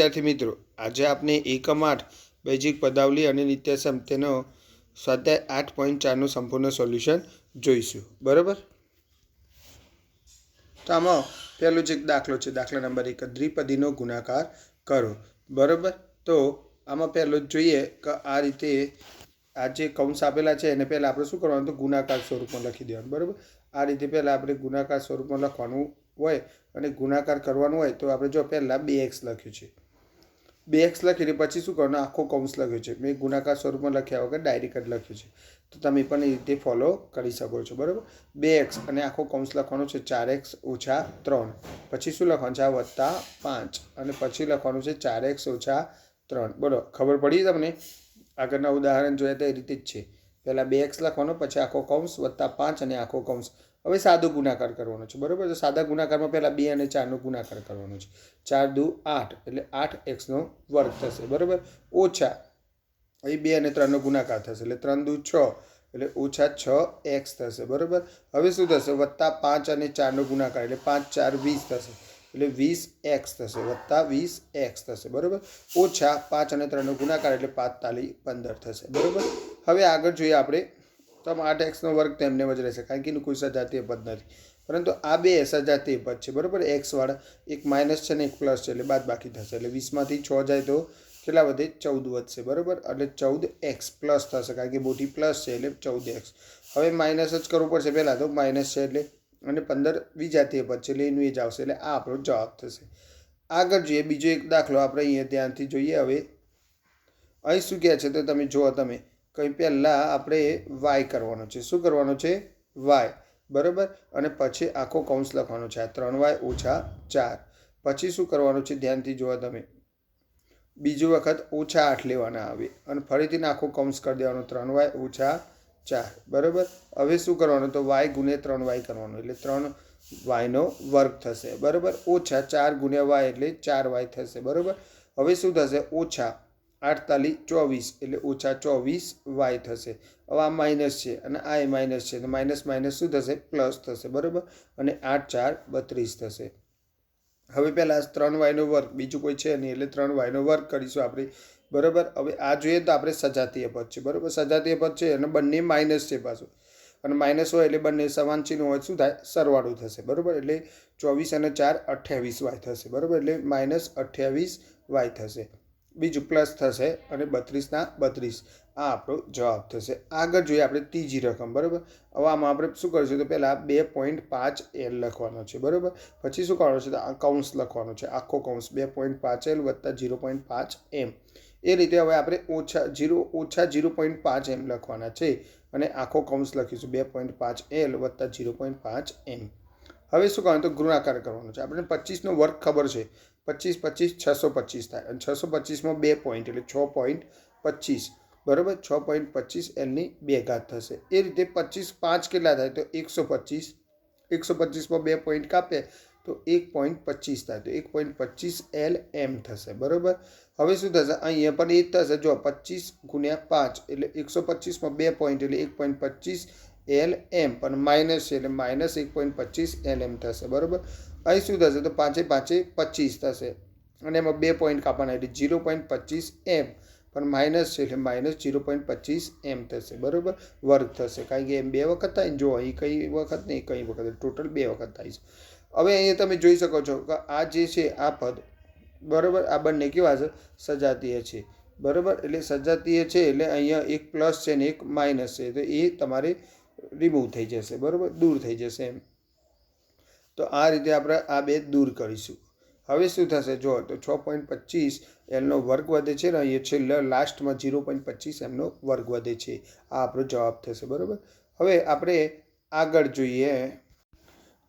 વિદ્યાર્થી મિત્રો, આજે આપણે એકમ આઠ, બેઝિક પદાવલી અને નિત્યસમ તેનો સ્વાધ્યાય આઠ પોઈન્ટ ચારનું સંપૂર્ણ સોલ્યુશન જોઈશું. બરાબર? તો આમાં પહેલું જ દાખલો છે, દાખલા નંબર એક, દ્વિપદીનો ગુણાકાર કરો. બરાબર? તો આમાં પહેલું જોઈએ કે આ રીતે આ જે કૌંસ આપેલા છે, એને પહેલાં આપણે શું કરવાનું? તો ગુણાકાર સ્વરૂપમાં લખી દેવાનું. બરાબર? આ રીતે પહેલાં આપણે ગુણાકાર સ્વરૂપમાં લખવાનું હોય અને ગુણાકાર કરવાનું હોય તો આપણે જો પહેલાં બે એક્સ લખ્યું છે બે એક્સ લખીને પછી શું કરવાનું? આખો કૌંસ લખ્યો છે. મેં ગુણાકાર સ્વરૂપમાં લખ્યા વગર ડાયરેક્ટ લખ્યું છે. તો તમે પણ એ રીતે ફોલો કરી શકો છો, બરાબર? બે એક્સ અને આખો કૌંસ લખવાનો છે ચાર એક્સ ઓછા ત્રણ. પછી શું લખવાનું છે? આ વત્તા પાંચ. અને પછી લખવાનું છે ચાર એક્સ ઓછા ત્રણ. બોલો, ખબર પડી તમને? આગળના ઉદાહરણ જોયા તો એ રીતે જ છે. પહેલાં બે એક્સ લખવાનો, પછી આખો કૌંસ વત્તા પાંચ અને આખો કૌંસ હવે સાદો ગુણાકાર કરવાનો છે, બરાબર? તો સાદા ગુણાકારમાં પહેલાં બે અને ચારનો ગુણાકાર કરવાનો છે. ચાર દુ આઠ, એટલે આઠ એક્સનો વર્ગ થશે, બરાબર? ઓછા, એ બે અને ત્રણનો ગુણાકાર થશે, એટલે ત્રણ દુ છ, એટલે ઓછા છ એક્સ થશે, બરાબર? હવે શું થશે? વત્તા પાંચ અને ચારનો ગુણાકાર, એટલે પાંચ, ચાર, વીસ થશે, એટલે વીસ એક્સ થશે, વત્તા વીસ એક્સ થશે, બરાબર? ઓછા પાંચ અને ત્રણનો ગુણાકાર, એટલે પાંચતાલીસ પંદર થશે, બરાબર? હવે આગળ જોઈએ આપણે તો આમ આઠ એક્સનો વર્ગ તેમને જ રહેશે, કારણ કે એનું કોઈ સજાતીય પદ નથી. પરંતુ આ બે સજાતીય પદ છે, બરાબર? એક્સવાળા એક માઇનસ છે ને એક પ્લસ છે, એટલે બાદ બાકી થશે. એટલે વીસમાંથી છ જાય તો કેટલા વધે? ચૌદ વધશે, બરાબર? એટલે ચૌદ એક્સ પ્લસ થશે, કારણ કે મોટી પ્લસ છે, એટલે ચૌદ એક્સ હવે માઇનસ જ કરવું પડશે પહેલાં તો માઇનસ છે એટલે, અને પંદર વિજાતીય પદ છે, એટલે એનું એ જ આવશે, એટલે આ આપણો જવાબ થશે. આગળ જોઈએ, બીજો એક દાખલો આપણે અહીંયા ધ્યાનથી જોઈએ. હવે અહીં શું કહે છે તો તમે જુઓ તમે. કંઈ પહેલાં આપણે વાય કરવાનો છે. શું કરવાનો છે? વાય. બરાબર? અને પછી આખો કૌંસ લખવાનો છે. આ ત્રણ વાય ઓછા ચાર. પછી શું કરવાનું છે? ધ્યાનથી જુઓ તમે. બીજી વખત ઓછા આઠ લેવાના આવે. અને ફરીથી આખો કૌંસ કરી દેવાનો. ત્રણ વાય ઓછા ચાર. બરાબર? હવે શું કરવાનું? તો વાય ગુણ્યા ત્રણ વાય કરવાનું. એટલે ત્રણ વાયનો વર્ગ થશે. બરાબર? ઓછા ચાર ગુણ્યા વાય એટલે ચાર વાય થશે. બરાબર? હવે શું થશે? ઓછા આઠતાલીસ ચોવીસ એટલે ઓછા ચોવીસ વાય થશે. હવે આ માઇનસ છે અને આ એ માઇનસ છે. તો માઇનસ માઇનસ શું થશે? પ્લસ થશે. બરાબર? અને આઠ ચાર બત્રીસ થશે. હવે પહેલાં ત્રણ વાયનો વર્ગ. બીજું કોઈ છે નહીં એટલે ત્રણ વાયનો વર્ગ કરીશું આપણે. બરાબર? હવે આ જોઈએ તો આપણે સજાતીય પદ છે. બરાબર? સજાતીય પદ છે અને બંને માઇનસ છે પાછું. અને માઇનસ હોય એટલે બંને સમાન ચિહ્ન હોય શું થાય? સરવાળું થશે. બરાબર? એટલે ચોવીસ અને ચાર અઠ્યાવીસ વાય થશે. બરાબર? એટલે માઇનસ અઠ્યાવીસ વાય થશે. બીજું પ્લસ થશે અને બત્રીસના બત્રીસ. આ આપણો જવાબ થશે. આગળ જોઈએ આપણે ત્રીજી રકમ, બરાબર? હવે આમાં આપણે શું કરીશું તો પહેલાં બે પોઈન્ટ પાંચ એલ લખવાનો છે, બરાબર? પછી શું કરવાનું છે તો આ કૌંસ લખવાનો છે, આખો કૌંસ, બે પોઈન્ટ પાંચ એલ વત્તા ઝીરો પોઈન્ટ પાંચ એમ. એ રીતે હવે આપણે ઓછા ઝીરો ઓછા ઝીરો પોઈન્ટ પાંચ એમ લખવાના છે અને આખો કૌંસ લખીશું, બે પોઈન્ટ પાંચ એલ વત્તા ઝીરો પોઈન્ટ પાંચ એમ. હવે શું કરવાનું તો ગુણાકાર કરવાનો છે. આપણે પચીસનો વર્ગ ખબર છે. પચીસ પચીસ છસો પચીસ થાય અને છસો પચીસમાં બે પોઈન્ટ એટલે છ પોઈન્ટ પચીસ બરાબર? છ પોઈન્ટ પચીસ એલની બે ઘાત થશે. એ રીતે પચીસ પાંચ કેટલા થાય? તો એકસો પચીસ એકસો પચીસમાં બે પોઈન્ટ કાપે, તો એક પોઈન્ટ પચીસ થાય. તો એક પોઈન્ટ પચીસ એલ એમ થશે. બરાબર? હવે શું થશે? અહીંયા પણ એ જ થશે. જો પચીસ ગુણ્યા પાંચ, એટલે એકસો પચીસમાં બે પોઈન્ટ એટલે એક પોઈન્ટ પચીસ એલ એમ પણ માઇનસ છે, એટલે માઇનસ એક પોઈન્ટ પચીસ એલ એમ થશે. બરાબર? અહીં શું થશે તો પાંચે પાંચે પચીસ થશે. અને એમાં બે પોઈન્ટ કાપવાના એટલે જીરો પોઈન્ટ પચીસ એમ પણ માઇનસ છે એટલે માઇનસ જીરો પોઈન્ટ પચીસ એમ થશે. બરાબર? વર્ગ થશે. કારણ કે એમ બે વખત થાય જો અહીં કઈ વખત નહીં, કઈ વખત. ટોટલ બે વખત થાય છે. હવે અહીંયા તમે જોઈ શકો છો કે આ જે છે, આ પદ, બરાબર? આ બંને કેવા છે? સજાતીય છે. બરાબર? એટલે સજાતીય છે એટલે અહીંયા એક પ્લસ છે ને એક માઇનસ છે. તો એ તમારે રિમૂવ થઈ જશે. બરાબર? દૂર થઈ જશે એમ. તો આ રીતે આપણે આ બે દૂર કરીશું. હવે શું થશે? જો, તો છ પોઈન્ટ પચીસ એમનો વર્ગ વધે છે ને, અહીંયા છેલ્લે લાસ્ટમાં ઝીરો પોઈન્ટ પચીસ એમનો વર્ગ વધે છે. આ આપણો જવાબ થશે, બરાબર? હવે આપણે આગળ જોઈએ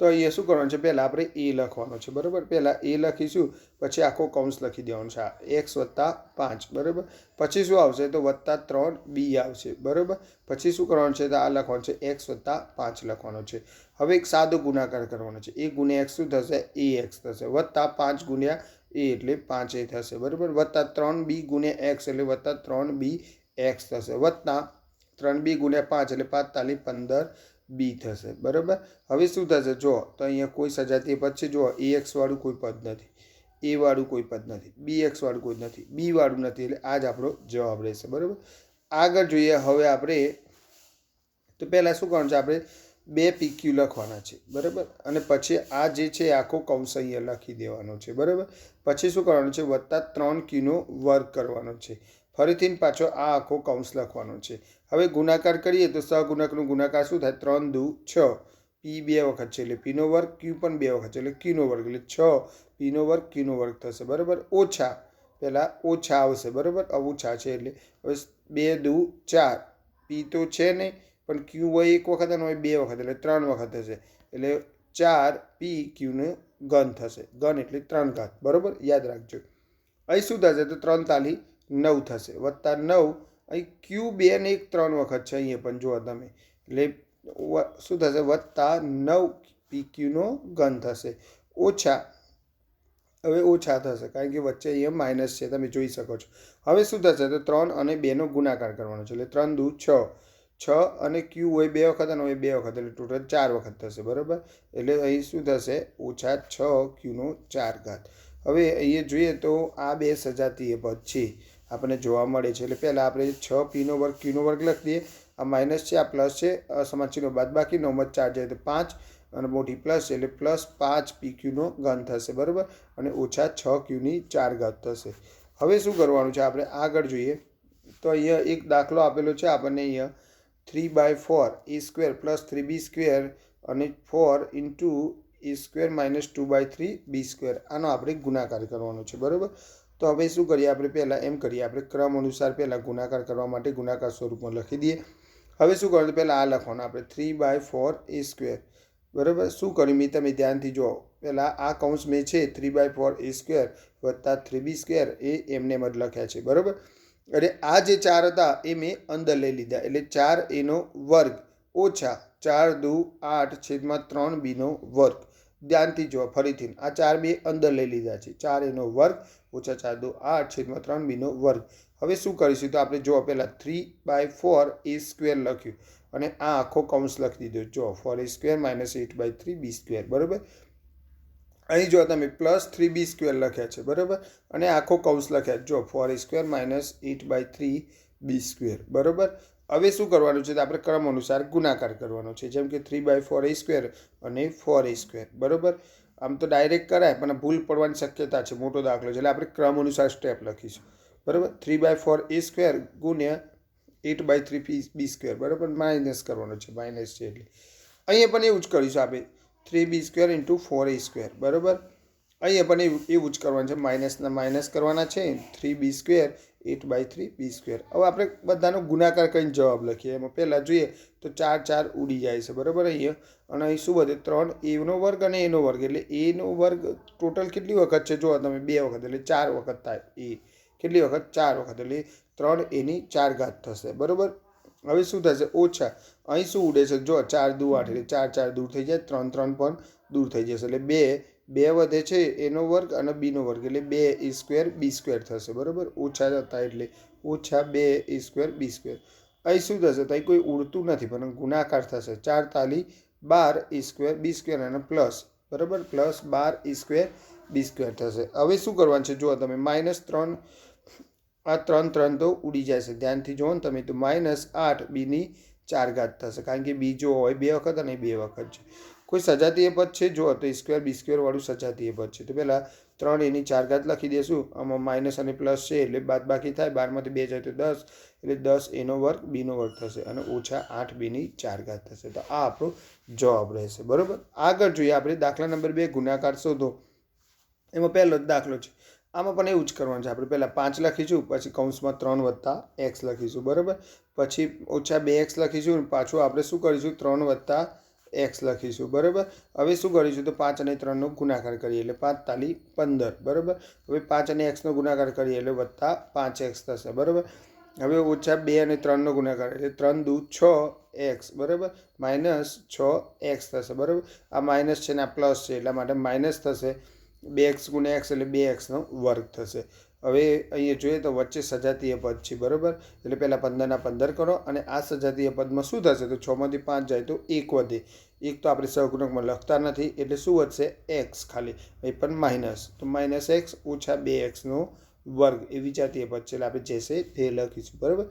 તો અહીંયા શું કરવાનું છે? પહેલાં આપણે એ લખવાનું છે, બરાબર? પહેલાં એ લખીશું, પછી આખો કૌંસ લખી દેવાનું છે. આ એક્સ વત્તા પાંચ, બરાબર? પછી શું આવશે? તો વત્તા ત્રણ બી આવશે, બરાબર? પછી શું કરવાનું છે? તો આ લખવાનું છે, એક્સ વત્તા પાંચ લખવાનો છે. હવે એક સાદો ગુણાકાર કરવાનો છે. એ ગુણ્યા એક્સ શું થશે? એ એક્સ થશે. વત્તા પાંચ ગુણ્યા એ એટલે પાંચ એ થશે, બરાબર? વત્તા ત્રણ બી ગુણ્યા એક્સ એટલે વત્તા ત્રણ બી એક્સ થશે. વત્તા ત્રણ બી ગુણ્યા પાંચ એટલે પાંચતાલીસ પંદર બી થશે, બરાબર? હવે શું થશે? જો તો અહીંયા કોઈ સજાતીય પદ છે? જો એ એક્સવાળું કોઈ પદ નથી, એ વાળું કોઈ પદ નથી, બી એક્સ વાળું કોઈ નથી, બી વાળું નથી, એટલે આ જ આપણો જવાબ રહેશે, બરાબર? આગળ જોઈએ, હવે આપણે, તો પહેલાં શું કરવાનું છે? આપણે બે પીક્યુ લખવાના છે, બરાબર? અને પછી આ જે છે આખો કૌંસ અહીંયા લખી દેવાનો છે, બરાબર? પછી શું કરવાનું છે? વત્તા ત્રણ ક્યુનો વર્ગ કરવાનો છે. ફરીથી પાછો આ આખો કૌંસ લખવાનો છે. હવે ગુણાકાર કરીએ તો સહગુણકનો ગુણાકાર શું થાય? ત્રણ દુ છ. પી બે વખત છે એટલે પીનો વર્ગ ક્યુ પણ બે વખત છે એટલે ક્યુનો વર્ગ એટલે છ. પીનો વર્ગ ક્યુનો વર્ગ થશે, બરાબર? ઓછા. પહેલાં ઓછા આવશે, બરાબર? ઓછા છે એટલે હવે બે દુ ચાર. પી તો છે નહીં પણ ક્યુ હોય એક વખત અને હોય બે વખત એટલે ત્રણ વખત થશે એટલે ચાર પી ક્યુનો ઘન થશે. ઘન એટલે ત્રણ ઘાત, બરાબર? યાદ રાખજો. અહીં શું થશે? તો ત્રણ તાલી નવ થશે. વત્તા નવ અહીં ક્યુ બે ને એક ત્રણ વખત છે અહીંયા પણ જુઓ તમે. એટલે શું થશે? વત્તા નવ પી ક્યુનો ઘન થશે. ઓછા. હવે ઓછા થશે, કારણ કે વચ્ચે અહીંયા માઇનસ છે, તમે જોઈ શકો છો. હવે શું થશે? તો ત્રણ અને બેનો ગુણાકાર કરવાનો છે. એટલે ત્રણ દુ છ. છ અને ક્યુ હોય બે વખત અને હોય બે વખત. એટલે ટોટલ ચાર વખત થશે, બરાબર? એટલે અહીં શું થશે? ઓછા છ ક્યુનો ચાર ઘાત. હવે અહીંયા જોઈએ તો આ બે સજાતીય પદ છે. આપણને જોવા મળે છે. એટલે પહેલાં આપણે છ પીનો વર્ગ ક્યુનો વર્ગ લખી દઈએ આ માઇનસ છે, આ પ્લસ છે સમાચીનો બાદ બાકી નવમત ચાર જાય તો પાંચ અને મોટી પ્લસ છે એટલે પ્લસ પાંચ પી ક્યુનો ઘન થશે, બરાબર? અને ઓછા છ ક્યુની ચાર ઘાત થશે. હવે શું કરવાનું છે? આપણે આગળ જોઈએ. તો અહીંયા એક દાખલો આપેલો છે આપણને અહીંયા. Three by four a square plus three b square અને four into a square minus two by three b square આનો આપણે ગુણાકાર કરવાનો છે, બરાબર? તો હવે શું કરીએ? આપણે પહેલાં એમ કરીએ. આપણે ક્રમ અનુસાર પહેલાં ગુણાકાર કરવા માટે ગુણાકાર સ્વરૂપમાં લખી દઈએ. હવે શું કરવાનું? પહેલાં આ લખવાનું. આપણે three by four a square બરાબર? શું કર્યું? મેં તમે ધ્યાનથી જુઓ. પહેલાં આ કૌંસ મેં છે three by four a square વત્તા થ્રી બી સ્ક્વેર એ એમને એમ જ લખ્યા છે. બરાબર? એટલે આ જે ચાર હતા, એ મેં અંદર લઈ લીધા. એટલે ચાર એનો વર્ગ ઓછા ચાર દુ આઠ છેદમાં ત્રણ બીનો વર્ગ. ધ્યાનથી જુઓ, ફરીથી. આ ચાર બે અંદર લઈ લીધા છે. ચાર એનો વર્ગ ઓછા ચાર દો આઠ છેદમાં ત્રણ બીનો વર્ગ. હવે શું કરીશું તો આપણે જો પહેલાં three by four a square લખ્યું. અને આ આખો કૌંસ લખી દીધો. જો four a square minus eight by three b square બરાબર? અહીં જો તમે પ્લસ થ્રી બી સ્ક્વેર લખ્યા છે, બરાબર? અને આખો કૌંસ લખ્યા જો four a square minus eight by three b square બરાબર? હવે શું કરવાનું છે તો આપણે ક્રમ અનુસાર ગુણાકાર કરવાનો છે. જેમ કે three by four a square અને ફોર એ સ્ક્વેર બરાબર? આમ તો ડાયરેક્ટ કરાય, પણ ભૂલ પડવાની શક્યતા છે, મોટો દાખલો છે. એટલે આપણે ક્રમ અનુસાર સ્ટેપ લખીશું. બરાબર? Three by four a square ગુણ્યા eight by three p b square બરાબર? માઇનસ કરવાનો છે માઇનસ છે એટલે. અહીંયા પણ એવું જ કરીશું આપણે. Three b square into four a square બરાબર? અહીંયા પણ એવું જ કરવાનું છે. માઇનસના માઇનસ કરવાના છે. Three b square, eight by three b square. હવે આપણે બધાનો ગુણાકાર કરીને જવાબ લખીએ. એમાં પહેલાં જોઈએ તો ચાર ચાર ઉડી જાય છે. બરાબર અહીંયા? અને અહીં શું વધે ત્રણ એનો વર્ગ અને એનો વર્ગ. એટલે એનો વર્ગ ટોટલ કેટલી વખત છે? જુઓ તમે, બે વખત. એટલે ચાર વખત થાય એ. કેટલી વખત? ચાર વખત. એટલે ત્રણ એની ચાર ઘાત થશે. બરાબર? હવે શું થશે? ઓછા. અહીં શું ઉડે છે? જો ચાર દુ આઠ એટલે ચાર ચાર દૂર થઈ જાય. ત્રણ ત્રણ પણ દૂર થઈ જશે. એટલે બે બે વધે છે એનો વર્ગ અને બીનો વર્ગ, એટલે બે ઈ સ્ક્વેર બી સ્ક્વેર થશે, બરાબર? ઓછા હતા એટલે ઓછા બે ઈ સ્ક્વેર બી સ્ક્વેર. અહીં શું થશે? તો અહીં કોઈ ઉડતું નથી પણ ગુણાકાર થશે. ચાર તાલી બાર ઈ સ્ક્વેર બી સ્ક્વેર અને પ્લસ, બરાબર? પ્લસ બાર ઈ સ્ક્વેર બી સ્ક્વેર થશે. હવે શું કરવાનું છે? જુઓ તમે, માઇનસ ત્રણ, આ ત્રણ ત્રણ તો ઉડી જાય છે. ધ્યાનથી જુઓ ને તમે, તો માઇનસ આઠ બીની ચાર ઘાત થશે. કારણ કે બીજો હોય, બે વખત અને બે વખત છે. કોઈ સજાતીય પદ છે? જો, તો સ્ક્વેર બી સ્ક્વેર વાળું સજાતીય પદ છે. તો પહેલાં ત્રણ એની ચાર ઘાત લખી દઈશું આમાં માઇનસ અને પ્લસ છે એટલે બાદ બાકી થાય. બારમાંથી બે જાય તો દસ. એટલે દસ એનો વર્ગ બીનો વર્ગ થશે અને ઓછા આઠ બીની ચાર ઘાત થશે. તો આ આપણો જવાબ રહેશે. બરાબર? આગળ જોઈએ આપણે દાખલા નંબર બે, ગુણાકાર શોધો. એમાં પહેલો જ દાખલો છે. આમાં પણ એવું જ કરવાનું છે. આપણે પહેલાં પાંચ લખીશું, પછી કૌંસમાં ત્રણ વત્તા એક્સ લખીશું. બરાબર? પછી ઓછા બે એક્સ લખીશું પાછું આપણે શું કરીશું? ત્રણ વત્તા એક્સ લખીશું, બરાબર? હવે શું કરીશું તો પાંચ અને ત્રણનો ગુણાકાર કરીએ, એટલે પાંચ તાલી પંદર, બરાબર? હવે પાંચ અને એક્સનો ગુણાકાર કરીએ, એટલે વત્તા પાંચ એક્સ થશે, બરાબર? હવે ઓછા બે અને ત્રણનો ગુણાકાર, એટલે ત્રણ દુ છ એક્સ, બરાબર? માઇનસ છ એક્સ થશે, બરાબર? આ માઇનસ છે ને આ પ્લસ છે, એટલા માટે માઇનસ થશે બે એક્સ ગુણ્યા એક્સ, એટલે બે એક્સનો વર્ગ થશે. હવે અહીંયા જોઈએ તો વચ્ચે સજાતીય પદ છે, બરાબર? એટલે પહેલાં પંદરના પંદર કરો અને આ સજાતીય પદમાં શું થશે? તો છમાંથી પાંચ જાય તો એક વધે. એક તો આપણે સહગુણકમાં લખતા નથી, એટલે શું વધશે? એક્સ ખાલી. અહીં પણ માઇનસ. તો માઇનસ એક્સ ઓછા બે એક્સનો વર્ગ. એ વિજાતીય પદ છે, એટલે આપણે જે છે તે લખીશું, બરાબર?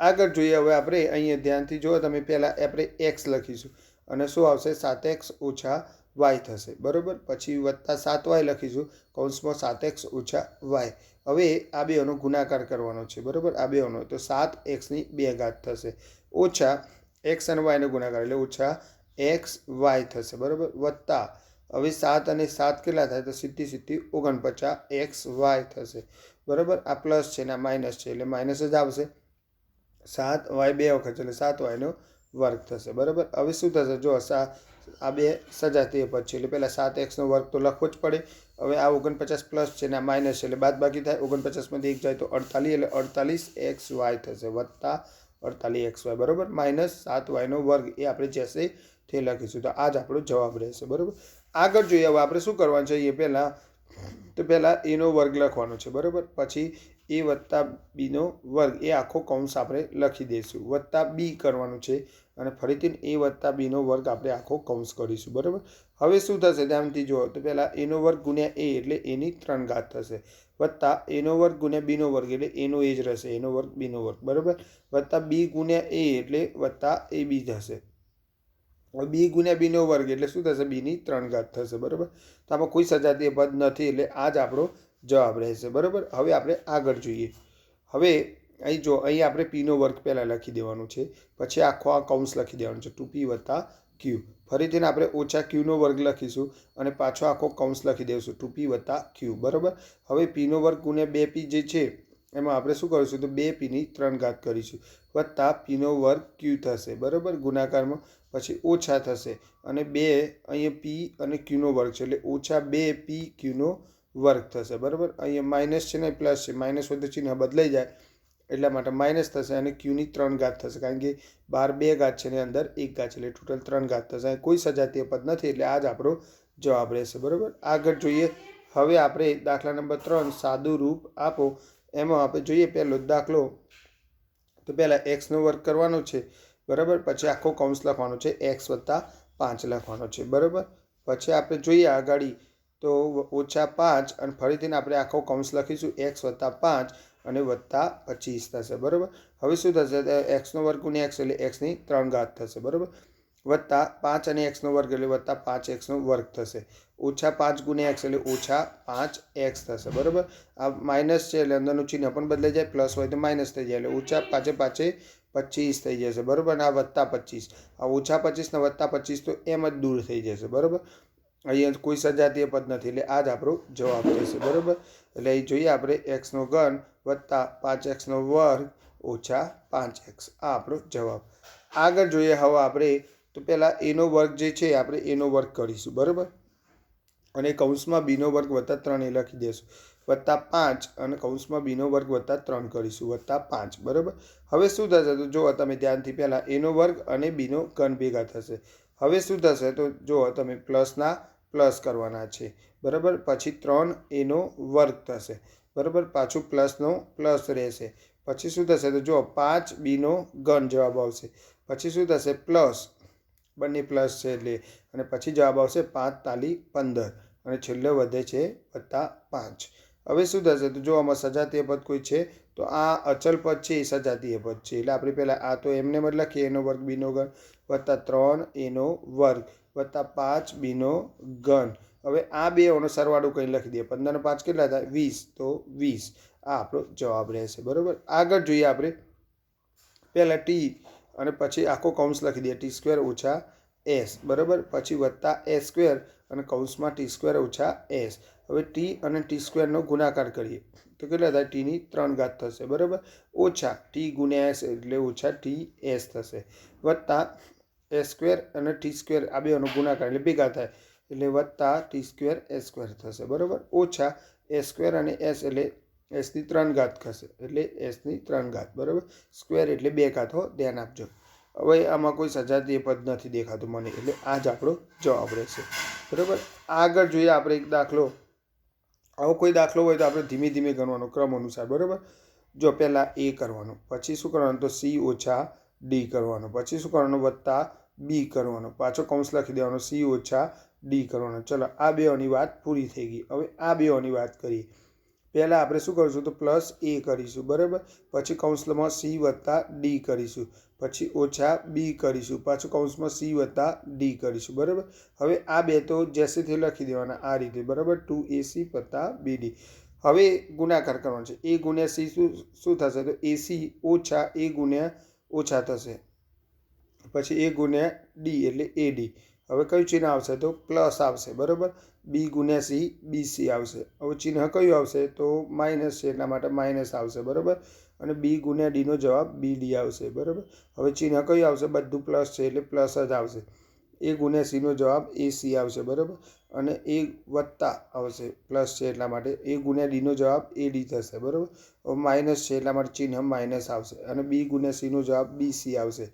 આગળ જોઈએ, હવે આપણે અહીંયા ધ્યાનથી જુઓ, તમે પહેલાં આપણે એક્સ લખીશું. અને શું આવશે? સાત એક્સ ઓછા વાય થશે. બરાબર? પછી વત્તા સાત વાય લખીશું, કૌંસમાં સાત એક્સ ઓછા વાય. હવે આ બેનો ગુણાકાર કરવાનો છે, બરાબર? આ બેનો. તો સાત એક્સની બે ઘાત થશે. ઓછા એક્સ અને વાયનો ગુણાકાર, એટલે ઓછા એક્સ વાય થશે, બરાબર? વત્તા. હવે સાત અને સાત કેટલા થાય? તો સીધી સીધી ઓગણપચાસ એક્સ વાય થશે. બરાબર? આ પ્લસ છે ને આ માઇનસ છે, એટલે માઇનસ જ આવશે. સાત વાય બે વખત છે એટલે સાત વાયનો વર્ગ થશે. બરાબર? હવે શું થશે? જો સા આ બે સજાતીય પદ છે એટલે પહેલાં સાત એક્સનો વર્ગ તો લખવો જ પડે. હવે આ ઓગણપચાસ પ્લસ છે ને આ માઇનસ છે, એટલે બાદ બાકી થાય. ઓગણપચાસમાંથી એક જાય તો અડતાલીસ, એટલે અડતાલીસ એક્સ વાય થશે વત્તા અડતાલીસ એક્સ વાય બરાબર? માઇનસ સાત વાયનો વર્ગ એ આપણે જશે તે લખીશું. તો આ જ આપણો જવાબ રહેશે, બરાબર? આગળ જોઈએ, હવે આપણે શું કરવાનું છે? એ પહેલાં, તો પહેલાં એનો વર્ગ લખવાનો છે, બરાબર? પછી એ વત્તા બીનો વર્ગ. એ આખો કૌંસ આપણે લખી દઈશું. વત્તા બી કરવાનું છે. અને ફરીથી એ વત્તા બીનો વર્ગ આપણે આખો કૌંસ કરીશું, બરાબર? હવે શું થશે? ધ્યાનથી જુઓ, તો પહેલાં એનો વર્ગ ગુણ્યા એ એટલે એની ત્રણ ઘાત થશે. વત્તા એનો વર્ગ ગુણ્યા બીનો વર્ગ એટલે એનો એ જ રહેશે એનો વર્ગ બીનો વર્ગ, બરાબર? વત્તા બી ગુણ્યા એ એટલે વત્તા એ બી થશે હવે બી ગુણ્યા બીનો વર્ગ એટલે શું થશે? બીની ત્રણ ઘાત થશે, બરાબર? તો આમાં કોઈ સજાતીય પદ નથી એટલે આ જ આપણો જવાબ રહેશે, બરાબર? હવે આપણે આગળ જોઈએ. હવે અહીં જો, અહીં આપણે પીનો વર્ગ પહેલાં લખી દેવાનું છે, પછી આખો આ કૌંસ લખી દેવાનો છે, ટુ પી વત્તા ક્યુ ફરીથી આપણે ઓછા ક્યુનો વર્ગ લખીશું અને પાછો આખો કૌંસ લખી દઈશું ટુ પી વત્તા ક્યુ બરાબર? હવે પીનો વર્ગ ગુણ્યા બે પી જે છે, એમાં આપણે શું કરીશું? તો બે પીની ત્રણ ઘાત કરીશું, વત્તા પીનો વર્ગ ક્યુ થશે, બરાબર? ગુણાકારમાં, પછી ઓછા થશે, અને બે અહીંયા પી અને ક્યુનો વર્ગ છે, એટલે ઓછા બે પી ક્યુનો વર્ગ થશે, બરાબર? અહીંયા માઇનસ છે ને પ્લસ છે માઇનસ તો ચિહ્ન બદલાઈ જાય એટલા માટે માઇનસ થશે અને ક્યુની ત્રણ ઘાત થશે. કારણ કે બાર બે ઘાત છે ને અંદર એક ઘાત છે, એટલે ટોટલ ત્રણ ઘાત થશે. કોઈ સજાતીય પદ નથી, એટલે આ જ આપણો જવાબ રહેશે. બરાબર? આગળ જોઈએ. હવે આપણે દાખલા નંબર ત્રણ સાદું રૂપ આપો. એમાં આપણે જોઈએ પહેલો દાખલો. તો પહેલાં એક્સનો વર્ક કરવાનો છે, બરાબર? પછી આખો કૌંસ લખવાનો છે એક્સ વત્તા પાંચ લખવાનો છે, બરાબર? પછી આપણે જોઈએ આગાડી તો ઓછા પાંચ અને ફરીથી આપણે આખો કૌંસ લખીશું. એક્સ વત્તા પાંચ અને વત્તા પચીસ થશે, બરાબર? હવે શું થશે? એક્સનો વર્ગ ગુણ્યા એક્સ એટલે એક્સની ત્રણ ઘાત થશે, બરાબર? વત્તા પાંચ અને એક્સનો વર્ગ એટલે વત્તા પાંચ એક્સનો વર્ગ થશે. ઓછા પાંચ ગુણ્યા એક્સ એટલે ઓછા પાંચ એક્સ થશે, બરાબર? આ માઇનસ છે એટલે અંદરનું ચિહ્ન પણ બદલાઈ જાય પ્લસ હોય તો માઇનસ થઈ જાય. એટલે ઓછા પાંચે પાંચે પચીસ થઈ જશે, બરાબર? અને આ વત્તા પચીસ. આ ઓછા પચીસને વત્તા પચીસ તો એમ જ દૂર થઈ જશે, બરાબર? અહીંયા કોઈ સજાતીય પદ નથી, એટલે આ જ આપણો જવાબ થશે, બરાબર? એટલે અહીં જોઈએ આપણે એક્સનો ઘન વત્તા પાંચ એક્સનો વર્ગ ઓછા પાંચ એક્સ આ આપણો જવાબ. આગળ જોઈએ હવે આપણે, તો પહેલાં એનો વર્ગ જે છે, આપણે એનો વર્ગ કરીશું, બરાબર? અને કૌંસમાં બીનો વર્ગ વત્તા ત્રણ એ લખી દઈશું વત્તા પાંચ અને કૌંસમાં બીનો વર્ગ વત્તા ત્રણ કરીશું, વત્તા પાંચ, બરાબર? હવે શું થશે? તો જુઓ તમે ધ્યાનથી પહેલાં એનો વર્ગ અને બીનો ઘન ભેગા થશે. હવે શું થશે? તો જુઓ તમે પ્લસના પ્લસ કરવાના છે. બરાબર? પછી ત્રણ એનો વર્ગ થશે. બરાબર? પાછું પ્લસનો પ્લસ રહેશે. પછી શું થશે? તો જુઓ, પાંચ બીનો ઘન જવાબ આવશે. પછી શું થશે? પ્લસ. બંને પ્લસ છે એટલે. અને પછી જવાબ આવશે પાંચ તાલી પંદર. અને છેલ્લે વધે છે વત્તા પાંચ. હવે શું થશે? તો જો આમાં સજાતીય પદ કોઈ છે? તો આ અચલ પદ છે, એ સજાતીય પદ છે. એટલે આપણે પહેલાં આ તો એમને મત લખીએ, એનો વર્ગ બીનો ઘન વત્તા ત્રણ એનો વર્ગ. વત્તા પાંચ બીનો ઘન. હવે આ બેઓનો સરવાળો કંઈ લખી દઈએ. પંદરને પાંચ કેટલા થાય? વીસ. તો વીસ. આ આપણો જવાબ રહેશે. બરાબર? આગળ જોઈએ આપણે. પહેલાં ટી અને પછી આખો કૌંસ લખી દઈએ. ટી સ્ક્વેર ઓછા એસ. બરાબર? પછી વત્તા એસ સ્ક્વેર અને કૌંસમાં ટી સ્ક્વેર ઓછા એસ. હવે ટી અને ટી સ્ક્વેરનો ગુણાકાર કરીએ. તો કેટલા થાય? ટીની ત્રણ ઘાત થશે. બરાબર? ઓછા ટી ગુણ્યા એસ એટલે ઓછા ટી એસ થશે. વત્તા એસ સ્ક્વેર અને ટી સ્ક્વેર આ બેનો ગુણાકાર એટલે ભેગા થાય. એટલે વત્તા ટી સ્ક્વેર એ સ્ક્વેર થશે, બરાબર? ઓછા એ સ્ક્વેર અને એસ એટલે એસની ત્રણ ઘાત થશે, એટલે એસની ત્રણ ઘાત, બરાબર? સ્ક્વેર એટલે બે ઘાત ધ્યાન આપજો. હવે આમાં કોઈ સજાતીય પદ નથી દેખાતું મને, એટલે આ જ આપણો જવાબ રહેશે, બરાબર? આગળ જોઈએ આપણે એક દાખલો. આવો કોઈ દાખલો હોય તો આપણે ધીમે ધીમે ગણવાનો, ક્રમ અનુસાર, બરાબર? જો પહેલાં એ કરવાનું, પછી શું કરવાનું? તો સી ઓછા ડી કરવાનો. પછી શું કરવાનું? વત્તા બી કરવાનો. પાછો કૌંસ લખી દેવાનો. સી ઓછા ડી કરવાનો. ચલો, આ બેઓની વાત પૂરી થઈ ગઈ. હવે આ બેઓની વાત કરીએ. પહેલાં આપણે શું કરીશું? તો પ્લસ એ કરીશું, બરાબર? પછી કૌંસમાં સી વત્તા ડી કરીશું. પછી ઓછા બી કરીશું. પાછું કૌંસમાં સી વત્તા ડી કરીશું, બરાબર? હવે આ બે તો જેસેથી લખી દેવાના આ રીતે, બરાબર? ટુ એસી વત્તા બીડી હવે ગુણાકાર કરવાનો છે. એ ગુણ્યા સી શું શું થશે? તો એસી ઓછા એ ગુણ્યા ઓછા થશે. પછી એ ગુણ્યા ડી એટલે એ ડી હવે કયું ચિહ્ન આવશે તો પ્લસ આવશે, બરાબર? બી ગુણ્યા સી બી સી આવશે. હવે ચિહ્ન કયું આવશે તો માઇનસ છે, એટલા માટે માઇનસ આવશે, બરાબર? અને બી ગુણ્યા ડીનો જવાબ બી ડી આવશે, બરાબર? હવે ચિહ્ન કયું આવશે? બધું પ્લસ છે એટલે પ્લસ જ આવશે. એ ગુણ્યા સીનો જવાબ એ સી આવશે, બરાબર? અને એ વત્તા આવશે, પ્લસ છે એટલા માટે. એ ગુણ્યા ડીનો જવાબ એ ડી થશે, બરાબર? માઇનસ છે એટલા માટે ચિહ્ન માઇનસ આવશે અને બી ગુણ્યા સીનો જવાબ બી સી આવશે.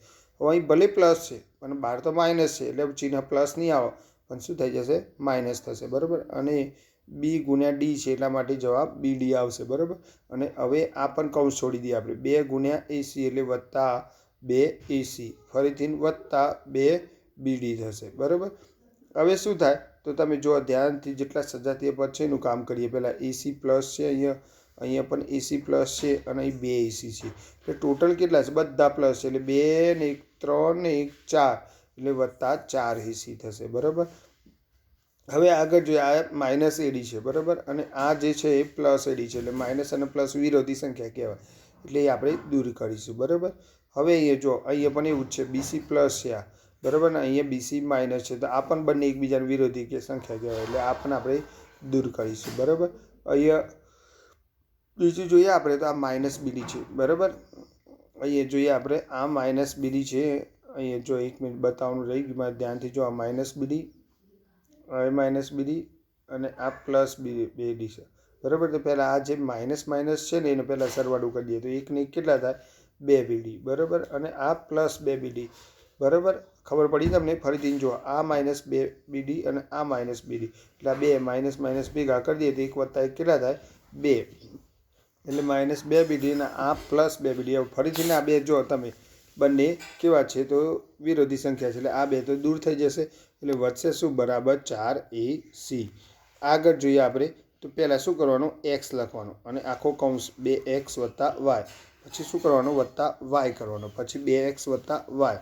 હવે અહીં ભલે પ્લસ છે, પણ બહાર તો માઇનસ છે, એટલે ચિહ્ન પ્લસ નહીં આવે. પણ શું થઈ જશે? માઇનસ થશે, બરાબર? અને બી ગુણ્યા ડી છે એટલા માટે જવાબ બી ડી આવશે, બરાબર? અને હવે આ પણ કૌંસ છોડી દઈએ આપણે. બે ગુણ્યા એસી એટલે વત્તા બે એસી ફરીથી વત્તા બે બીડી થશે, બરાબર? હવે શું થાય? તો તમે જો ધ્યાનથી જેટલા સજાતીય પદ છે એનું કામ કરીએ. પહેલાં એસી પ્લસ છે અહીંયા અહીંયા પણ એસી પ્લસ છે અને અહીં બે એસી છે. એટલે ટોટલ કેટલા છે? બધા પ્લસ છે. એટલે બે ને એક, ત્રણ ને એક, ચાર. એટલે વત્તા ચાર એસી થશે. બરાબર? હવે આગળ જોઈએ, આ માઇનસ એડી છે. બરાબર? અને આ જે છે એ પ્લસ એડી છે. એટલે માઇનસ અને પ્લસ વિરોધી સંખ્યા કહેવાય. એટલે એ આપણે દૂર કરીશું. બરાબર? હવે અહીંયા જો અહીંયા પણ એવું જ છે. બીસી પ્લસ છે આ. બરાબર ને? અહીંયા બીસી માઇનસ છે. તો આ પણ બંને એકબીજાની વિરોધી કે સંખ્યા કહેવાય. એટલે આ પણ આપણે દૂર કરીશું. બરાબર? અહીંયા બીજું જોઈએ આપણે તો આ માઇનસ બીડી છે. બરાબર? અહીંયા જોઈએ આપણે આ માઇનસ બીડી છે. અહીંયા જો એક મિનિટ બતાવવાનું રહી ગયું મારે ધ્યાનથી. જો આ માઇનસ બીડી આ માઇનસ બીડી અને આ પ્લસ બી બે ડી છે. બરાબર? તો પહેલાં આ જે માઇનસ માઇનસ છે ને, એને પહેલાં સરવાળું કરી દઈએ. તો એકને એક કેટલા થાય? બે બીડી બરાબર? અને આ પ્લસ બે બીડી બરાબર? ખબર પડી તમને? ફરીથી જો, આ માઇનસ બે બીડી અને આ માઇનસ બીડી. એટલે બે માઇનસ માઇનસ ભેગા કરી દઈએ તો એક વત્તા એક કેટલા થાય? બે. એટલે માઇનસ બે બીડી અને આ પ્લસ બે બીડી. હવે ફરીથી આ બે જો તમે, બંને કેવા છે? તો વિરોધી સંખ્યા છે. એટલે આ બે તો દૂર થઈ જશે. એટલે વધશે શું? બરાબર ચાર એ સી. આગળ જોઈએ આપણે, તો પહેલાં શું કરવાનું? એક્સ લખવાનું. અને આખો કૌંસ બે એક્સ વત્તા વાય. પછી શું કરવાનું? વત્તા વાય કરવાનો. પછી બે એક્સ વત્તા વાય.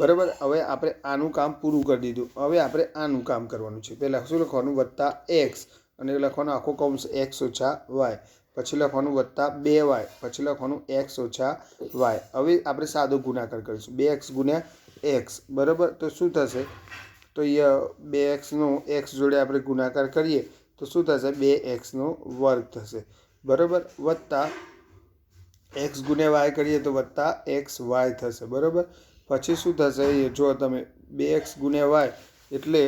બરાબર? હવે આપણે આનું કામ પૂરું કરી દીધું. હવે આપણે આનું કામ કરવાનું છે. પહેલાં શું લખવાનું? વત્તા એક્સ અને લખવાનું આખો કૌંસ એક્સ ઓછા વાય પછી લખવાનું વત્તા બે વાય પછી લખવાનું એક્સ ઓછા વાય હવે આપણે સાદો ગુણાકાર કરીશું. બે એક્સ ગુણ્યા એક્સ બરાબર? તો શું થશે? તો બે એક્સનો એક્સ જોડે આપણે ગુણાકાર કરીએ, તો શું થશે? બે એક્સનો વર્ગ થશે. બરાબર? વત્તા એક્સ ગુણ્યા વાય કરીએ, તો વત્તા એક્સ વાય થશે. બરાબર? પછી શું થશે? જો તમે બે એક્સ ગુણ્યા વાય એટલે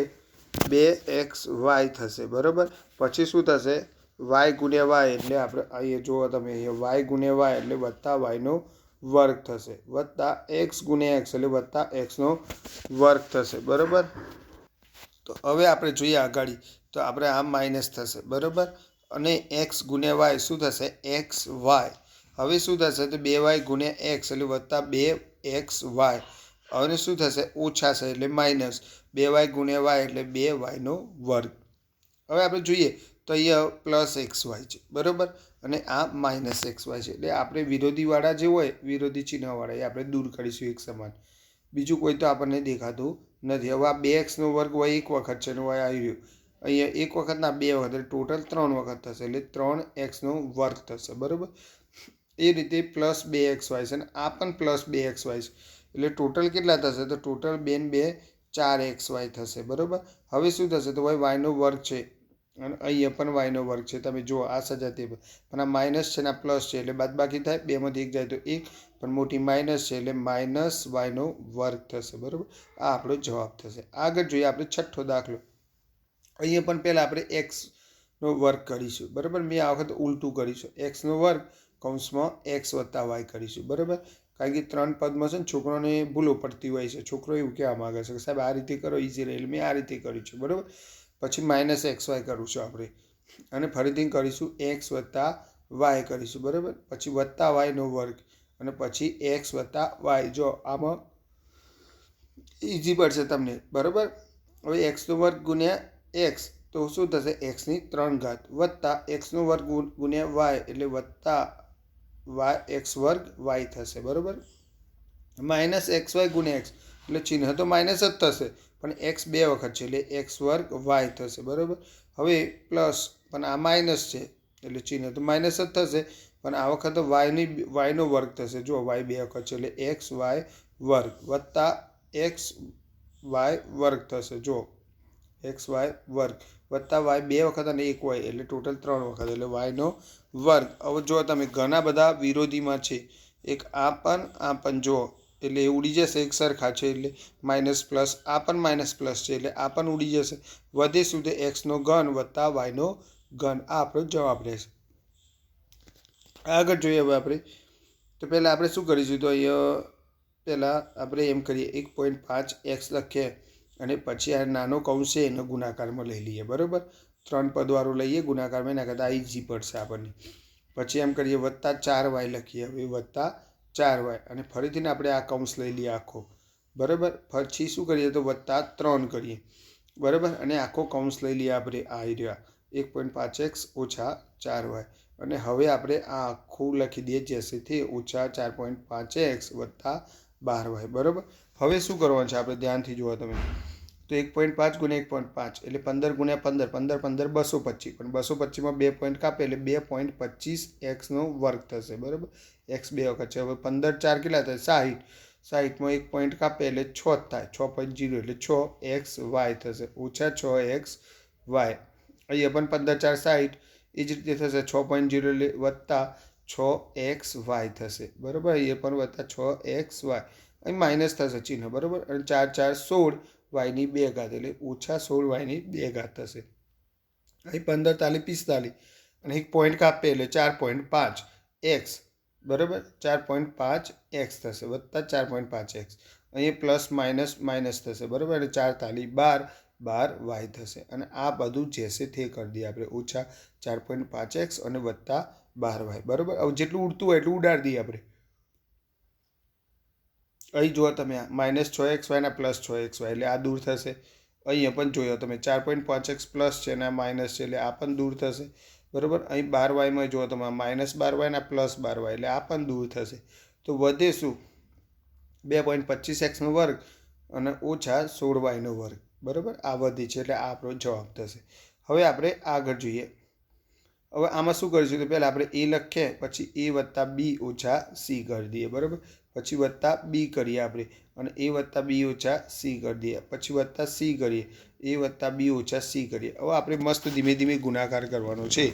બે એક્સ વાય થશે, બરાબર? પછી શું થશે? વાય ગુણ્યા વાય એટલે આપણે અહીંયા જુઓ તમે, અહીંયા વાય ગુણ્યા વાય એટલે વત્તા વાયનો વર્ગ થશે. વત્તા એક્સ ગુણ્યા એક્સ એટલે વત્તા એક્સનો વર્ગ થશે, બરાબર? તો હવે આપણે જોઈએ આગળ. તો આપણે આ માઇનસ થશે, બરાબર? અને એક્સ ગુણ્યા વાય શું થશે? એક્સ વાય હવે શું થશે? તો બે વાય ગુણ્યા એક્સ એટલે વત્તા બે એક્સ વાય. હવે શું થશે? ઓછા છે એટલે માઇનસ બે વાય ગુણ્યા વાય એટલે બે વાયનો વર્ગ. હવે આપણે જોઈએ તો અહીંયા પ્લસ એક્સ વાય છે. બરાબર? અને આ માઇનસ એક્સ વાય છે. એટલે આપણે વિરોધીવાળા જે હોય, વિરોધી ચિહ્નવાળા, એ આપણે દૂર કરીશું એક સમાન. બીજું કોઈ તો આપણને દેખાતું નથી. હવે આ બે એક્સનો વર્ગ હોય, એક વખત છે ને હોય આવી રહ્યું. અહીંયા એક વખતના બે વખત ટોટલ ત્રણ વખત થશે એટલે ત્રણ એક્સનો વર્ગ થશે. બરાબર? એ રીતે પ્લસ બે એક્સ વાય છે અને આ પણ પ્લસ બે એક્સ વાય છે. એટલે ટોટલ કેટલા થશે? તો ટોટલ બેન બે ચાર એક્સ વાય થશે, બરાબર? હવે શું થશે? તો ભાઈ વાયનો વર્ગ છે અને અહીંયા પણ વાયનો વર્ગ છે. તમે જુઓ, આ સજાતી પણ આ માઇનસ છે ને આ પ્લસ છે, એટલે બાદબાકી થાય, બેમાંથી એક જાય તો એક. પણ મોટી માઇનસ છે, એટલે માઇનસ વાયનો વર્ગ થશે, બરાબર? આ આપણો જવાબ થશે. આગળ જોઈએ આપણે છઠ્ઠો દાખલો. અહીંયા પણ પહેલાં આપણે એક્સનો વર્ગ કરીશું, બરાબર? મેં આ વખત ઉલટું કરીશું. એક્સનો વર્ગ કૌંસમાં એક્સ વત્તા વાય કરીશું, બરાબર? કારણ કે ત્રણ પદમાં છે ને છોકરોને ભૂલો પડતી હોય છે. છોકરો એવું કહેવા માગે છે કે સાહેબ, આ રીતે કરો ઇઝી રહે, મેં આ રીતે કર્યું છે, બરાબર? પછી માઇનસ એક્સ વાય કરું છું આપણે. અને ફરીથી કરીશું એક્સ વત્તા વાય કરીશું, બરાબર? પછી વત્તા વાયનો વર્ગ અને પછી એક્સ વત્તા વાય. જો આમાં ઇઝી પડશે તમને, બરાબર? હવે એક્સનો વર્ગ ગુણ્યા એક્સ, તો શું થશે? એક્સની ત્રણ ઘાત. વત્તા એક્સનો વર્ગ ગુણ- ગુણ્યા વાય એટલે વત્તા વાય, એક્સ વર્ગ, વાય થશે, બરાબર? માઇનસ એક્સ વાય ગુણ્યા એક્સ, એટલે ચિહ્ન તો માઇનસ જ થશે, પણ એક્સ બે વખત છે, એટલે એક્સ વર્ગ, વાય થશે, બરાબર? હવે પ્લસ, પણ આ માઇનસ છે, એટલે ચિહ્ન તો માઇનસ જ થશે, પણ આ વખત વાયની, વાયનો વર્ગ થશે જો વાય બે વખત છે, એટલે એક્સ વાય વર્ગ, વત્તા એક્સ વાય વર્ગ થશે જો એક્સ વાય વર્ગ. વત્તા વાય બે વખત અને એક વાય, એટલે ટોટલ ત્રણ વખત, એટલે વાયનો વર્ગ. હવે જો તમે ઘણા બધા વિરોધીમાં છે, એક આ પણ આ પણ જો, એટલે એ ઉડી જશે એક સરખા છે, એટલે માઇનસ પ્લસ આ પણ માઇનસ પ્લસ છે, એટલે આ પણ ઉડી જશે. વધે સુધી એક્સનો ઘન વત્તા વાયનો ઘન, આ આપણો જવાબ રહેશે. આગળ જોઈએ હવે આપણે. તો પહેલાં આપણે શું કરીશું? તો અહીંયા પહેલાં આપણે એમ કરીએ, એક પોઈન્ટ પાંચ એક્સ લખીએ. અને પછી આ નાનો કૌંસ છે એનો ગુણાકારમાં લઈ લઈએ, બરાબર? ત્રણ પદવાળું લઈએ ગુણાકારમાં, એના કરતાં આ ઈઝી પડશે આપણને. પછી એમ કરીએ વત્તા ચાર વાય લખીએ, હવે વત્તા ચાર વાય, અને ફરીથી આપણે આ કૌંસ લઈ લઈએ આખો. બરાબર? પછી શું કરીએ તો વત્તા ત્રણ કરીએ. બરાબર? અને આખો કૌંસ લઈ લઈએ આપણે આ રહ્યા એક પોઈન્ટ પાંચ એક્સ ઓછા ચાર વાય. અને હવે આપણે આ આખું લખી દઈએ, જેસેથી ઓછા ચાર પોઈન્ટ પાંચ એક્સ વત્તા બાર વાય. બરાબર? હવે શું કરવાનું છે? આપણે ધ્યાનથી જુઓ તમે. તો એક પોઈન્ટ પાંચ ગુણ્યા એક પોઈન્ટ પાંચ, એટલે પંદર ગુણ્યા પંદર પંદર પંદર, બસો પચીસ. પણ બસો પચીસમાં બે પોઈન્ટ કાપે એટલે બે પોઈન્ટ પચીસ એક્સનો વર્ગ થશે, બરાબર? એક્સ બે વખત છે. હવે પંદર ચાર કેટલા થાય? સાહીઠ. સાહીઠમાં એક પોઈન્ટ કાપે એટલે છ થાય. છ પોઈન્ટ જીરો એટલે છ એક્સ વાય થશે. ઓછા છ એક્સ વાય અહીંયા પણ પંદર ચાર સાહીઠ. એ જ રીતે થશે. છ પોઈન્ટ જીરો એટલે વત્તા છ એક્સ વાય થશે. બરાબર? અહીંયા પણ વત્તા છ એક્સ વાય અહીં માઇનસ થશે ચિહ્ન, બરાબર? અને ચાર ચાર, સોળ વાયની બે ઘાત એટલે ઓછા સોળ વાયની બે ઘાત થશે. અહીં પંદર તાલી પિસ્તાલીસ. અને એક પોઈન્ટ કાપે એટલે ચાર પોઈન્ટ પાંચ એક્સ બરાબર? ચાર પોઈન્ટ પાંચ એક્સ થશે, વત્તા ચાર પોઈન્ટ પાંચ એક્સ અહીં પ્લસ માઇનસ માઇનસ થશે, બરાબર? અને ચાર તાલી બાર બાર વાય થશે. અને આ બધું જે છે તે કરી દઈએ આપણે. ઓછા ચાર પોઈન્ટ પાંચ એક્સ અને વત્તા બાર વાય બરાબર? હવે જેટલું ઉડતું હોય એટલું ઉડાડી દઈએ આપણે. અહીં જુઓ તમે આ માઇનસ છ એક્સ વાયના પ્લસ છ એક્સ વાય એટલે આ દૂર થશે. અહીંયા પણ જોયો તમે, ચાર પોઈન્ટ પાંચ એક્સ પ્લસ છે અને આ માઇનસ છે, એટલે આ પણ દૂર થશે. બરાબર? અહીં બાર વાયમાં જુઓ તમે માઇનસ બાર વાયના પ્લસ બાર વાય એટલે આ પણ દૂર થશે. તો વધે શું બે પોઈન્ટ પચીસ એક્સનો વર્ગ અને ઓછા સોળ વાયનો વર્ગ. બરાબર? આ વધી છે, એટલે આ આપણો જવાબ થશે. હવે આપણે આગળ જોઈએ. હવે આમાં શું કરીશું તો પહેલાં આપણે એ લખીએ, પછી એ વત્તા બી ઓછા સી કરી દઈએ. બરાબર? પછી વત્તા બી કરીએ આપણે. અને એ વત્તા બી ઓછા સી કરી દઈએ. પછી વત્તા સી કરીએ. એ વત્તા બી ઓછા સી કરીએ. હવે આપણે મસ્ત ધીમે ધીમે ગુણાકાર કરવાનો છે.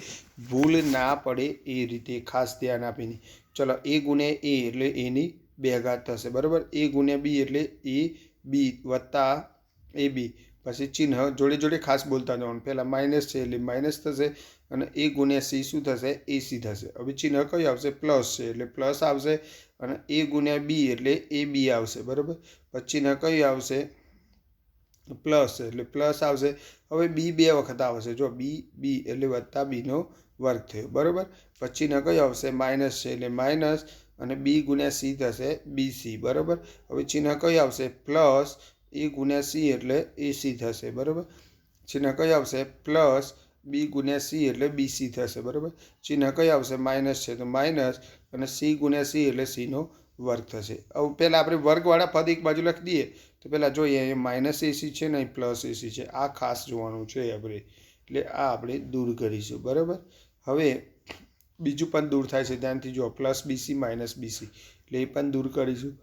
ભૂલ ના પડે એ રીતે ખાસ ધ્યાન આપીને. ચલો એ ગુણ્યા એ એટલે એની બે ઘાત થશે. બરાબર? એ ગુણ્યા બી એટલે એ બી વત્તા એ બી. પછી ચિહ્ન જોડે જોડે ખાસ બોલતા જવાનું. પહેલાં માઇનસ છે એટલે માઇનસ થશે અને એ ગુણ્યા સી શું થશે? એસી થશે. હવે ચિહ્ન કયું આવશે? પ્લસ છે. એટલે પ્લસ આવશે. અને એ ગુણ્યા બી એટલે એ બી આવશે, બરાબર? પછીના કયું આવશે? પ્લસ એટલે પ્લસ આવશે. હવે બી બે વખત આવશે. જો બી બી એટલે વત્તા બીનો વર્ગ થયો, બરાબર? પછીના કયો આવશે? માઇનસ છે એટલે માઇનસ અને બી ગુણ્યા સી થશે બી સી, બરાબર? હવે ચિહ્ન કયું આવશે? પ્લસ એ ગુણ્યા સી એટલે એ સી થશે, બરાબર? ચિહ્ન કયું આવશે? પ્લસ બી ગુણ્યા સી એટલે બીસી થશે, બરાબર? ચિહ્ન કઈ આવશે? માઇનસ છે, તો માઇનસ અને સી ગુણ્યા સી એટલે સીનો વર્ગ થશે. હવે પહેલાં આપણે વર્ગવાળા પદ એક બાજુ લખી દઈએ, તો પહેલાં જોઈએ, અહીંયા માઇનસ એસી છે ને પ્લસ એસી છે. આ ખાસ જોવાનું છે આપણે, એટલે આ આપણે દૂર કરીશું, બરાબર? હવે બીજું પણ દૂર થાય છે, ધ્યાનથી જુઓ, પ્લસ બીસી માઇનસ બીસી એટલે એ પણ દૂર કરીશું.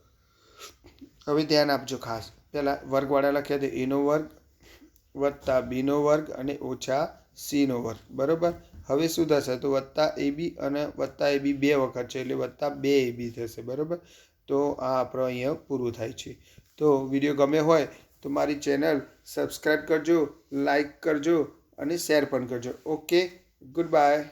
હવે ધ્યાન આપજો ખાસ. પહેલાં વર્ગવાળા લખ્યા તો એનો વર્ગ વત્તા બીનો વર્ગ અને ઓછા સીનો વર્ગ. બરાબર? હવે શું થશે? તો વત્તા એ બી અને વત્તા એ બી વખત છે એટલે વત્તા બે એ બી થશે. બરાબર? તો આ આપણો અહીંયા પૂરું થાય છે. તો વીડિયો ગમે હોય તો મારી ચેનલ સબસ્ક્રાઈબ કરજો, લાઈક કરજો અને શેર પણ કરજો. ઓકે? Good bye.